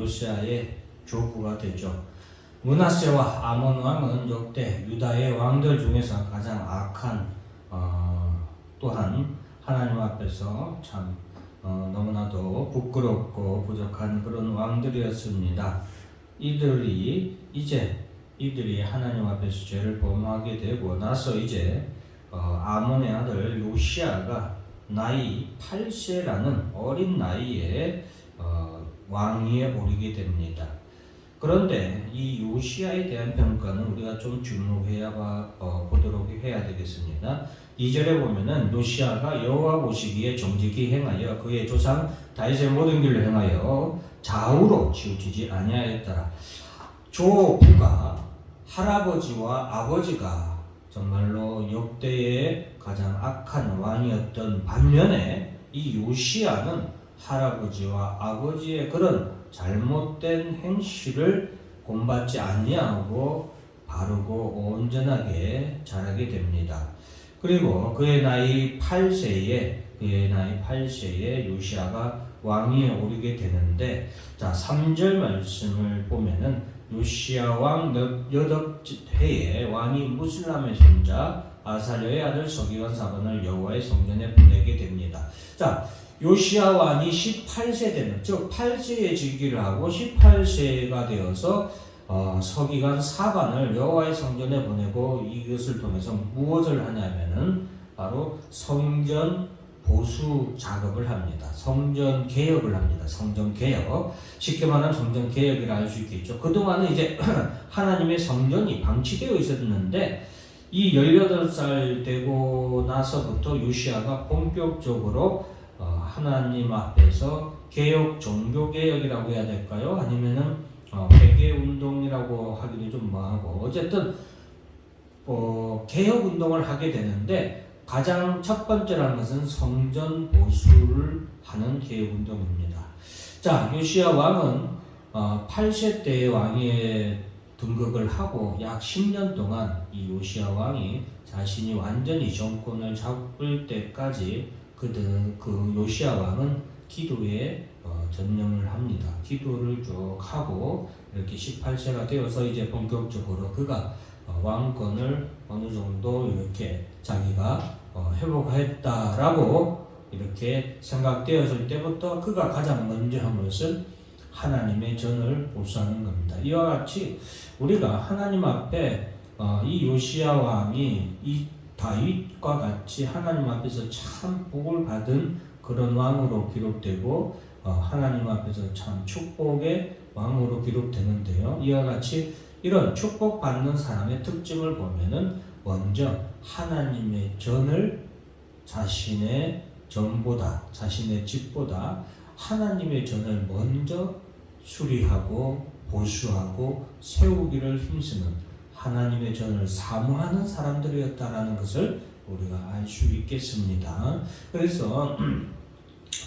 요시아의 조부가 되죠. 문하세와 아몬 왕은 역대 유다의 왕들 중에서 가장 악한 어, 또한 하나님 앞에서 참 어, 너무나도 부끄럽고 부족한 그런 왕들이었습니다. 이들이 이제 이들이 하나님 앞에서 죄를 범하게 되고 나서 이제 어, 아몬의 아들 요시아가 나이 8세라는 어린 나이에 어, 왕위에 오르게 됩니다. 그런데 이 요시아에 대한 평가는 우리가 좀 주목해야 봐- 어, 보도록 해야 되겠습니다. 2절에 보면은 요시아가 여호와 보시기에 정직히 행하여 그의 조상 다윗의 모든 길을 행하여 좌우로 치우치지 아니하였더라. 조부가 할아버지와 아버지가 정말로 역대의 가장 악한 왕이었던 반면에 이 요시아는 할아버지와 아버지의 그런 잘못된 행실을 본받지 아니하고 바르고 온전하게 자라게 됩니다. 그리고 그의 나이 8세에 그의 나이 8세에 요시아가 왕위에 오르게 되는데 자 3절 말씀을 보면은 요시아 왕 여덟 해에 왕이 무슬람의 손자 아사랴의 아들 서기관 사반을 여호와의 성전에 보내게 됩니다. 자 요시아 왕이 18세 되는 즉 8세에 즉위를 하고 18세가 되어서 어, 서기관 사반을 여호와의 성전에 보내고 이것을 통해서 무엇을 하냐면은 바로 성전 보수 작업을 합니다. 성전 개혁을 합니다. 성전 개혁. 쉽게 말하면 성전 개혁이라 할 수 있겠죠. 그동안은 이제 하나님의 성전이 방치되어 있었는데 이 18살 되고 나서부터 요시아가 본격적으로 어, 하나님 앞에서 개혁, 종교 개혁이라고 해야 될까요? 아니면은 어, 회개 운동이라고 하기도 좀 뭐하고 어쨌든 어, 개혁 운동을 하게 되는데 가장 첫 번째라는 것은 성전 보수를 하는 개혁 운동입니다. 자, 요시아 왕은 어, 8세 때의 왕위에 등극을 하고 약 10년 동안 이 요시아 왕이 자신이 완전히 정권을 잡을 때까지 그들 그 요시아 왕은 기도에 어, 전념을 합니다. 기도를 쭉 하고 이렇게 18세가 되어서 이제 본격적으로 그가 어, 왕권을 어느 정도 이렇게 자기가 어, 회복했다라고 이렇게 생각되었을 때부터 그가 가장 먼저 한 것은 하나님의 전을 보수하는 겁니다. 이와 같이 우리가 하나님 앞에 어, 이 요시아 왕이 이 다윗과 같이 하나님 앞에서 참 복을 받은 그런 왕으로 기록되고 어, 하나님 앞에서 참 축복의 왕으로 기록되는데요. 이와 같이 이런 축복받는 사람의 특징을 보면은 먼저 하나님의 전을 자신의 전보다 자신의 집보다 하나님의 전을 먼저 수리하고 보수하고 세우기를 힘쓰는 하나님의 전을 사모하는 사람들이었다라는 것을 우리가 알 수 있겠습니다. 그래서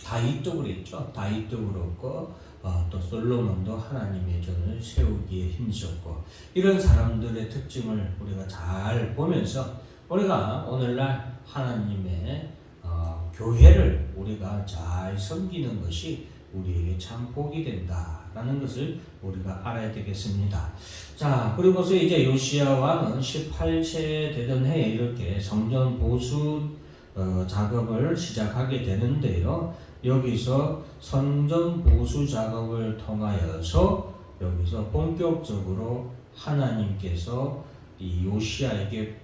다윗도 그랬죠. 다윗도 그렇고 어, 또 솔로몬도 하나님의 전을 세우기에 힘썼고 이런 사람들의 특징을 우리가 잘 보면서 우리가 오늘날 하나님의 어, 교회를 우리가 잘 섬기는 것이 우리에게 참 복이 된다 라는 것을 우리가 알아야 되겠습니다. 자, 그리고서 이제 요시아 왕은 18세 되던 해에 이렇게 성전 보수 어, 작업을 시작하게 되는데요. 여기서 성전 보수 작업을 통하여서 여기서 본격적으로 하나님께서 이 요시아에게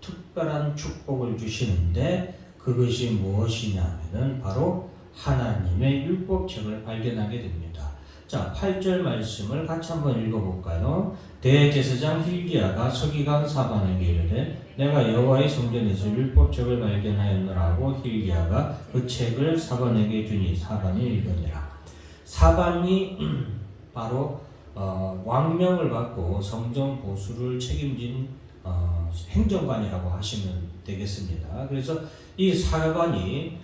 특별한 축복을 주시는데 그것이 무엇이냐면은 바로 하나님의 율법책을 발견하게 됩니다. 자, 8절 말씀을 같이 한번 읽어볼까요? 대제사장 힐기야가 서기관 사반에게 이르되 내가 여호와의 성전에서 율법책을 발견하였노라 고 힐기야가 그 책을 사반에게 주니 사반이 읽으니라. 사반이 바로 어, 왕명을 받고 성전 보수를 책임진 어, 행정관이라고 하시면 되겠습니다. 그래서 이 사반이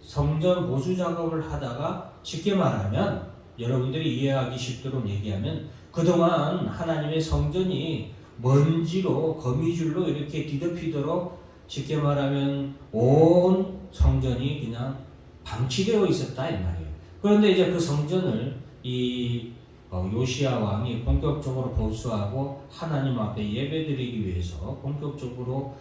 성전 보수 작업을 하다가 쉽게 말하면 여러분들이 이해하기 쉽도록 얘기하면 그동안 하나님의 성전이 먼지로 거미줄로 이렇게 뒤덮이도록 쉽게 말하면 온 성전이 그냥 방치되어 있었다 이 말이에요. 그런데 이제 그 성전을 이 어, 요시아 왕이 본격적으로 보수하고 하나님 앞에 예배드리기 위해서 본격적으로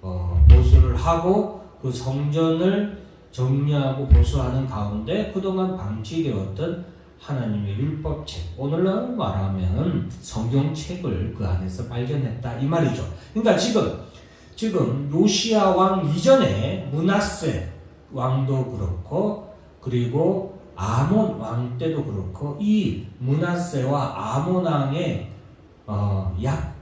어, 보수를 하고 그 성전을 정리하고 보수하는 가운데 그동안 방치되었던 하나님의 율법책 오늘날 말하면 성경책을 그 안에서 발견했다 이 말이죠. 그러니까 지금 지금 요시아 왕 이전에 문하세 왕도 그렇고 그리고 아몬 왕 때도 그렇고 이 문하세와 아몬 왕의 어, 약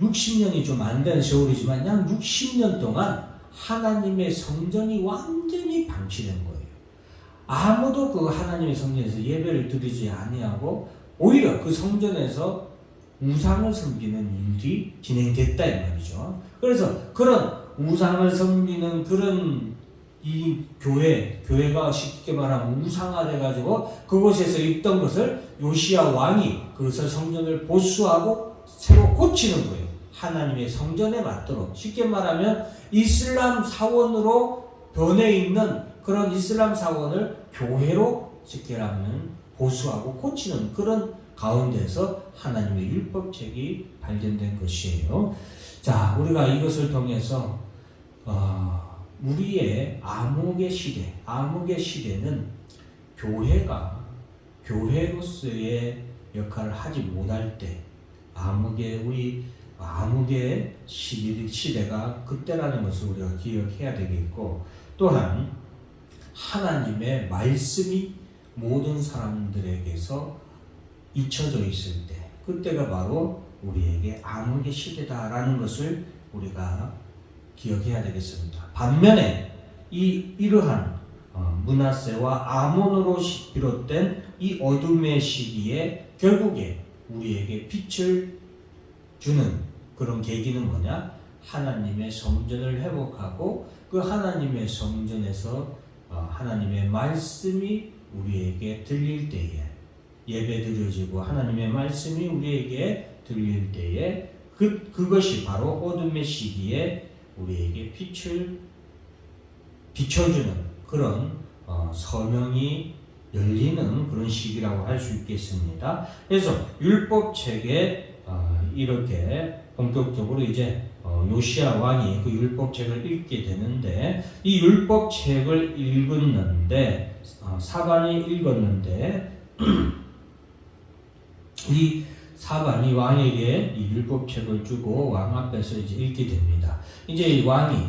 60년이 좀 안 된 세월이지만 약 60년 동안 하나님의 성전이 완전히 방치된 거예요. 아무도 그 하나님의 성전에서 예배를 드리지 아니하고 오히려 그 성전에서 우상을 섬기는 일이 진행됐다 이 말이죠. 그래서 그런 우상을 섬기는 그런 이 교회 교회가 쉽게 말하면 우상화돼 가지고 그곳에서 있던 것을 요시아 왕이 그것을 성전을 보수하고 새로 고치는 거예요. 하나님의 성전에 맞도록 쉽게 말하면 이슬람 사원으로 변해 있는 그런 이슬람 사원을 교회로 말하면 보수하고 고치는 그런 가운데서 하나님의 율법책이 발견된 것이에요. 자, 우리가 이것을 통해서 어, 우리의 암흑의 시대, 암흑의 시대는 교회가 교회로서의 역할을 하지 못할 때 암흑의 우리 암흑의 시대, 시대가 그때라는 것을 우리가 기억해야 되겠고 또한 하나님의 말씀이 모든 사람들에게서 잊혀져 있을 때 그때가 바로 우리에게 암흑의 시대다라는 것을 우리가 기억해야 되겠습니다. 반면에 이 이러한 어, 문하세와 아몬으로 시- 비롯된 이 어둠의 시기에 결국에 우리에게 빛을 주는 그런 계기는 뭐냐? 하나님의 성전을 회복하고 그 하나님의 성전에서 어, 하나님의 말씀이 우리에게 들릴 때에 예배 드려지고 하나님의 말씀이 우리에게 들릴 때에 그 그것이 바로 어둠의 시기에 우리에게 빛을 비춰주는 그런 어, 서명이 열리는 그런 시기라고 할 수 있겠습니다. 그래서 율법책에 어, 이렇게 본격적으로 이제 어, 요시아 왕이 그 율법책을 읽게 되는데 이 율법책을 읽었는데 어, 사반이 읽었는데 이 사반이 왕에게 이 율법책을 주고 왕 앞에서 이제 읽게 됩니다. 이제 이 왕이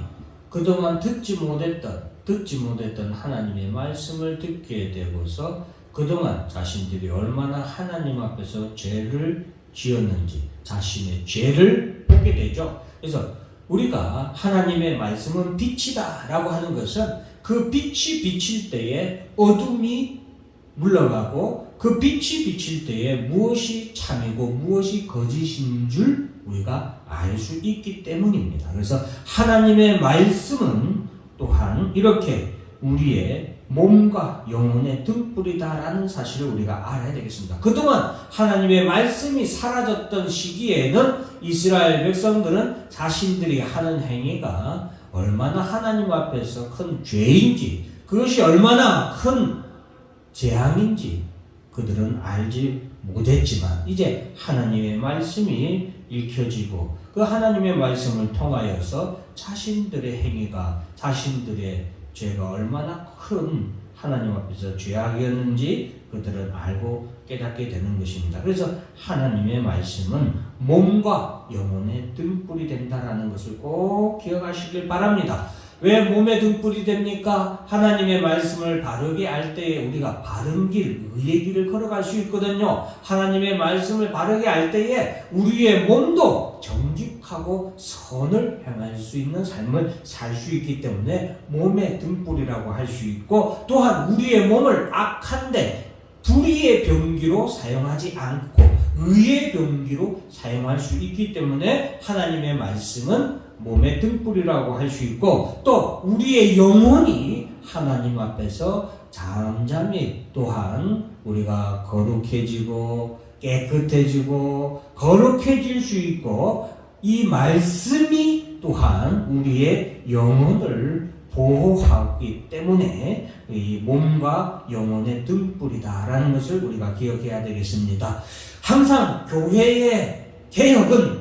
그동안 듣지 못했던 듣지 못했던 하나님의 말씀을 듣게 되고서 그동안 자신들이 얼마나 하나님 앞에서 죄를 지었는지 자신의 죄를 보게 되죠. 그래서 우리가 하나님의 말씀은 빛이다라고 하는 것은 그 빛이 비칠 때에 어둠이 물러가고 그 빛이 비칠 때에 무엇이 참이고 무엇이 거짓인 줄 우리가 알 수 있기 때문입니다. 그래서 하나님의 말씀은 또한 이렇게 우리의 몸과 영혼의 등불이다라는 사실을 우리가 알아야 되겠습니다. 그동안 하나님의 말씀이 사라졌던 시기에는 이스라엘 백성들은 자신들이 하는 행위가 얼마나 하나님 앞에서 큰 죄인지 그것이 얼마나 큰 재앙인지 그들은 알지 못했지만 이제 하나님의 말씀이 읽혀지고 그 하나님의 말씀을 통하여서 자신들의 행위가 자신들의 죄가 얼마나 큰 하나님 앞에서 죄악이었는지 그들은 알고 깨닫게 되는 것입니다. 그래서 하나님의 말씀은 몸과 영혼의 등불이 된다라는 것을 꼭 기억하시길 바랍니다. 왜 몸에 등불이 됩니까? 하나님의 말씀을 바르게 알 때에 우리가 바른 길, 의의 길을 걸어갈 수 있거든요. 하나님의 말씀을 바르게 알 때에 우리의 몸도 정직하고 선을 행할 수 있는 삶을 살 수 있기 때문에 몸의 등불이라고 할 수 있고 또한 우리의 몸을 악한데 불의의 병기로 사용하지 않고 의의 병기로 사용할 수 있기 때문에 하나님의 말씀은 몸의 등불이라고 할 수 있고 또 우리의 영혼이 하나님 앞에서 잠잠히 또한 우리가 거룩해지고 깨끗해지고 거룩해질 수 있고 이 말씀이 또한 우리의 영혼을 보호하기 때문에 이 몸과 영혼의 등불이다라는 것을 우리가 기억해야 되겠습니다. 항상 교회의 개혁은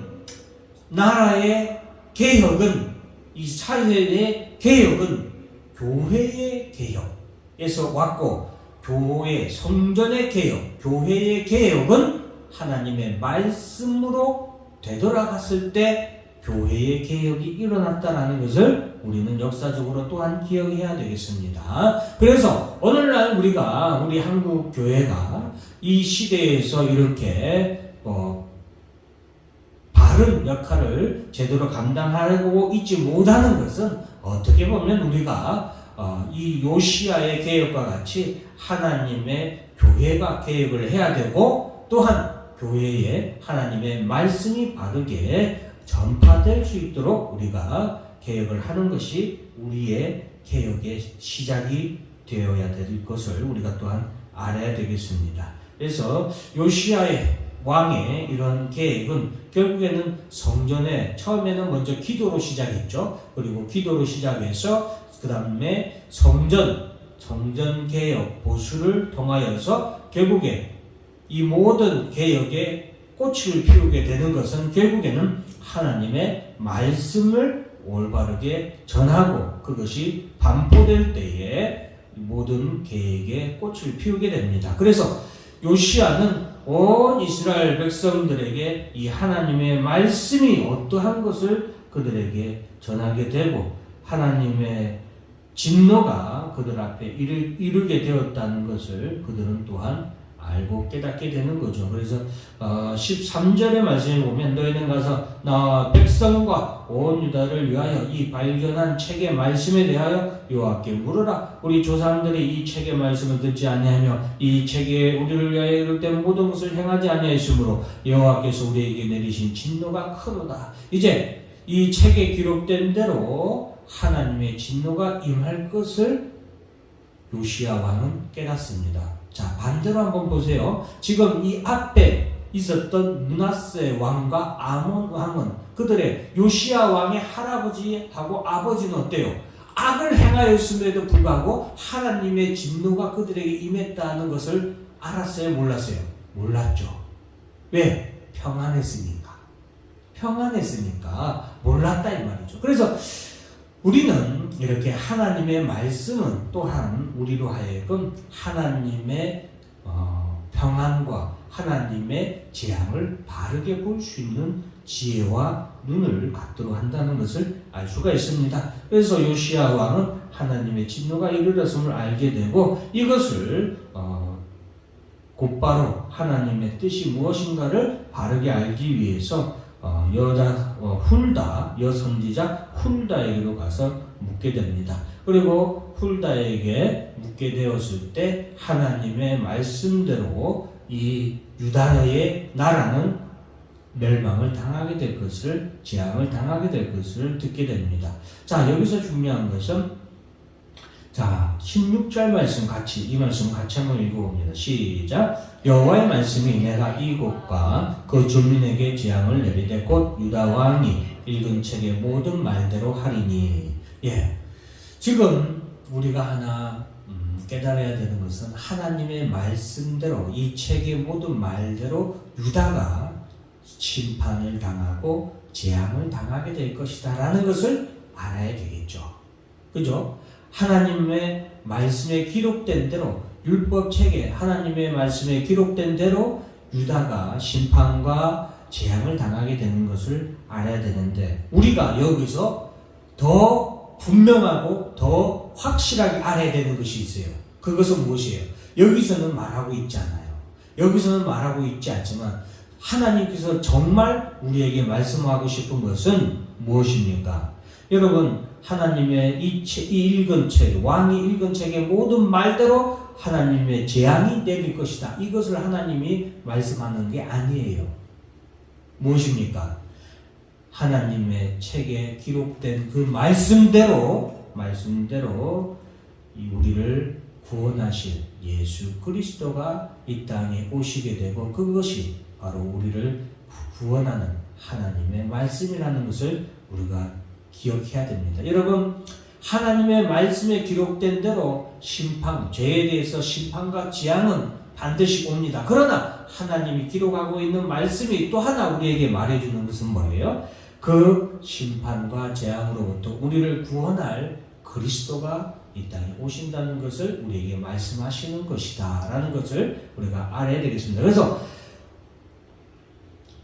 나라의 개혁은 이 사회의 개혁은 교회의 개혁에서 왔고 교회 성전의 개혁, 교회의 개혁은 하나님의 말씀으로 되돌아갔을 때 교회의 개혁이 일어났다라는 것을 우리는 역사적으로 또한 기억해야 되겠습니다. 그래서 오늘날 우리가 우리 한국 교회가 이 시대에서 이렇게 어, 바른 역할을 제대로 감당하고 있지 못하는 것은 어떻게 보면 우리가 어, 이 요시아의 개혁과 같이 하나님의 교회가 개혁을 해야 되고 또한 교회에 하나님의 말씀이 바르게 전파될 수 있도록 우리가 개혁을 하는 것이 우리의 개혁의 시작이 되어야 될 것을 우리가 또한 알아야 되겠습니다. 그래서 요시아의 왕의 이런 계획은 결국에는 성전에 처음에는 먼저 기도로 시작했죠. 그리고 기도로 시작해서 그 다음에 성전 성전 개혁 보수를 통하여서 결국에 이 모든 개혁에 꽃을 피우게 되는 것은 결국에는 하나님의 말씀을 올바르게 전하고 그것이 반포될 때에 모든 계획에 꽃을 피우게 됩니다. 그래서 요시아는 온 이스라엘 백성들에게 이 하나님의 말씀이 어떠한 것을 그들에게 전하게 되고 하나님의 진노가 그들 앞에 이르, 이르게 되었다는 것을 그들은 또한 알고 깨닫게 되는 거죠. 그래서 어, 13절의 말씀에 보면 너희는 가서 나 백성과 온 유다를 위하여 이 발견한 책의 말씀에 대하여 여호와께 물으라. 우리 조상들이 이 책의 말씀을 듣지 아니하며 이 책에 우리를 위하여 이럴 때 모든 것을 행하지 아니하였으므로 여호와께서 우리에게 내리신 진노가 크도다. 이제 이 책에 기록된 대로 하나님의 진노가 임할 것을 왕은 깨닫습니다. 자, 반대로 한번 보세요. 지금 이 앞에 있었던 문하세 왕과 아몬 왕은 그들의 요시야 왕의 할아버지하고 아버지는 어때요? 악을 행하였음에도 불구하고 하나님의 진노가 그들에게 임했다는 것을 알았어요? 몰랐어요? 몰랐죠. 왜? 평안했으니까. 평안했으니까 몰랐다 이 말이죠. 그래서 우리는 이렇게 하나님의 말씀은 또한 우리로 하여금 하나님의 어, 평안과 하나님의 재앙을 바르게 볼 수 있는 지혜와 눈을 갖도록 한다는 것을 알 수가 있습니다. 그래서 요시아 왕은 하나님의 진노가 이르렀음을 알게 되고 이것을 어, 곧바로 하나님의 뜻이 무엇인가를 바르게 알기 위해서 어, 여자 어, 훌다 여선지자 훌다에게로 가서 묻게 됩니다. 그리고 훌다에게 묻게 되었을 때 하나님의 말씀대로 이 유다의 나라는 멸망을 당하게 될 것을 재앙을 당하게 될 것을 듣게 됩니다. 자 여기서 중요한 것은 자, 16절 말씀 같이 이 말씀 같이 한번 읽어봅니다. 시작. 여호와의 말씀이 내가 이곳과 그 주민에게 재앙을 내리되 곧 유다 왕이 읽은 책의 모든 말대로 하리니. 예. 지금 우리가 하나 음, 깨달아야 되는 것은 하나님의 말씀대로 이 책의 모든 말대로 유다가 심판을 당하고 재앙을 당하게 될 것이다라는 것을 알아야 되겠죠. 그죠? 하나님의 말씀에 기록된 대로 율법 책에 하나님의 말씀에 기록된 대로 유다가 심판과 재앙을 당하게 되는 것을 알아야 되는데 우리가 여기서 더 분명하고 더 확실하게 알아야 되는 것이 있어요. 그것은 무엇이에요? 여기서는 말하고 있지 않아요. 여기서는 말하고 있지 않지만 하나님께서 정말 우리에게 말씀하고 싶은 것은 무엇입니까? 여러분 하나님의 이, 책, 이 읽은 책, 왕이 읽은 책의 모든 말대로 하나님의 재앙이 내릴 것이다. 이것을 하나님이 말씀하는 게 아니에요. 무엇입니까? 하나님의 책에 기록된 그 말씀대로, 말씀대로 우리를 구원하실 예수 그리스도가 이 땅에 오시게 되고 그것이 바로 우리를 구원하는 하나님의 말씀이라는 것을 우리가 기억해야 됩니다. 여러분, 하나님의 말씀에 기록된 대로 심판, 죄에 대해서 심판과 재앙은 반드시 옵니다. 그러나 하나님이 기록하고 있는 말씀이 또 하나 우리에게 말해주는 것은 뭐예요? 그 심판과 재앙으로부터 우리를 구원할 그리스도가 이 땅에 오신다는 것을 우리에게 말씀하시는 것이다. 라는 것을 우리가 알아야 되겠습니다. 그래서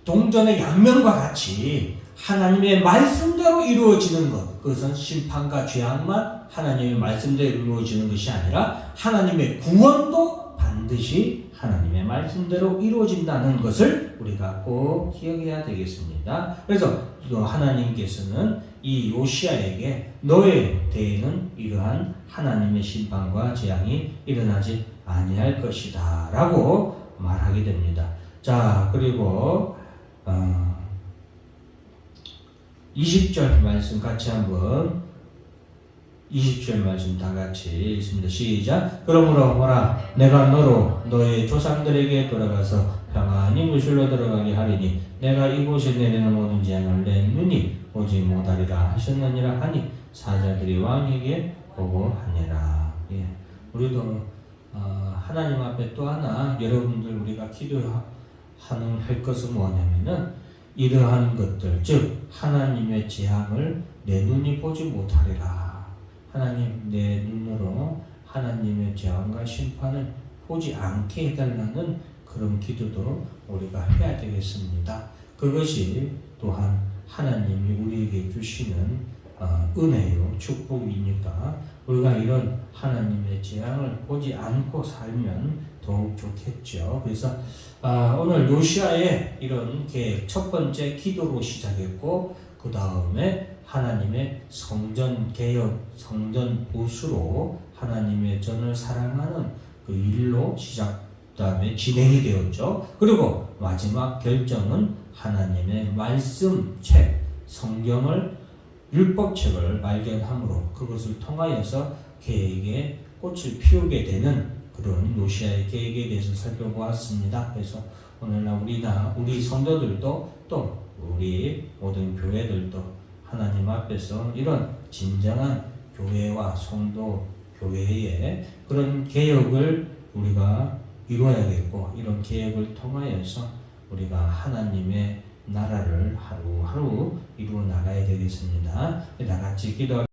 동전의 양면과 같이 하나님의 말씀대로 이루어지는 것, 그것은 심판과 죄악만 하나님의 말씀대로 이루어지는 것이 아니라 하나님의 구원도 반드시 하나님의 말씀대로 이루어진다는 것을 우리가 꼭 기억해야 되겠습니다. 그래서 또 하나님께서는 이 요시아에게 너에 대해는 이러한 하나님의 심판과 재앙이 일어나지 아니할 것이다 라고 말하게 됩니다. 자 그리고 어, 20절 말씀 같이 한번 20절 말씀 다 같이 읽습니다. 시작. 그러므로 뭐라 내가 너로 너의 조상들에게 돌아가서 평안히 무실로 들어가게 하리니 내가 이곳에 내리는 모든 재앙을 내 눈이 보지 못하리라 하셨느니라 하니 사자들이 왕에게 보고하니라. 예. 우리도 어, 하나님 앞에 또 하나 여러분들 우리가 기도하는 할 것은 뭐냐면은 이러한 것들 즉 하나님의 재앙을 내 눈이 보지 못하리라. 하나님 내 눈으로 하나님의 재앙과 심판을 보지 않게 해달라는 그런 기도도 우리가 해야 되겠습니다. 그것이 또한 하나님이 우리에게 주시는 어, 은혜요 축복이니까 우리가 이런 하나님의 재앙을 보지 않고 살면 더욱 좋겠죠. 그래서 아, 오늘 요시아의 이런 첫 번째 기도로 시작했고 그 다음에 하나님의 성전 개혁, 성전 보수로 하나님의 전을 사랑하는 그 일로 시작, 그다음에 진행이 되었죠. 그리고 마지막 결정은 하나님의 말씀 책, 성경을 율법책을 발견함으로 그것을 통하여서 계획에 꽃을 피우게 되는 그런 요시아의 계획에 대해서 살펴보았습니다. 그래서 오늘날 우리나 우리 성도들도 또 우리 모든 교회들도 하나님 앞에서 이런 진정한 교회와 성도 교회의 그런 개혁을 우리가 이루어야겠고 이런 개혁을 통하여서 우리가 하나님의 나라를 하루하루 이루어 나가야 되겠습니다. 다 같이 기도